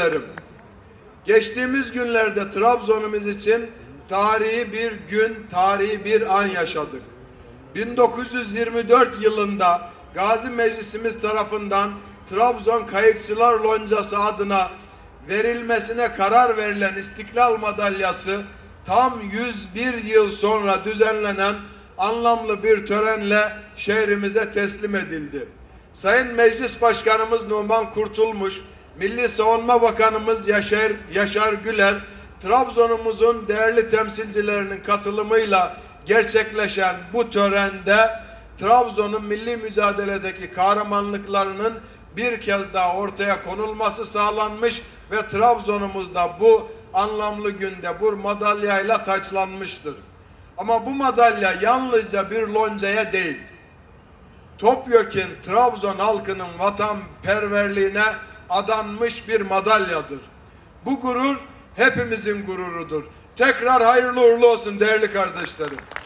Ederim. Geçtiğimiz günlerde Trabzon'umuz için tarihi bir gün, tarihi bir an yaşadık. 1924 yılında Gazi Meclisimiz tarafından Trabzon Kayıkçılar Loncası adına verilmesine karar verilen İstiklal Madalyası tam 101 yıl sonra düzenlenen anlamlı bir törenle şehrimize teslim edildi. Sayın Meclis Başkanımız Numan Kurtulmuş, Milli Savunma Bakanımız Yaşar, Yaşar Güler, Trabzon'umuzun değerli temsilcilerinin katılımıyla gerçekleşen bu törende Trabzon'un milli mücadeledeki kahramanlıklarının bir kez daha ortaya konulması sağlanmış ve Trabzon'umuzda bu anlamlı günde bu madalyayla taçlanmıştır. Ama bu madalya yalnızca bir loncaya değil, Topyekun Trabzon halkının vatanperverliğine adanmış bir madalyadır. Bu gurur hepimizin gururudur. Tekrar hayırlı uğurlu olsun değerli kardeşlerim.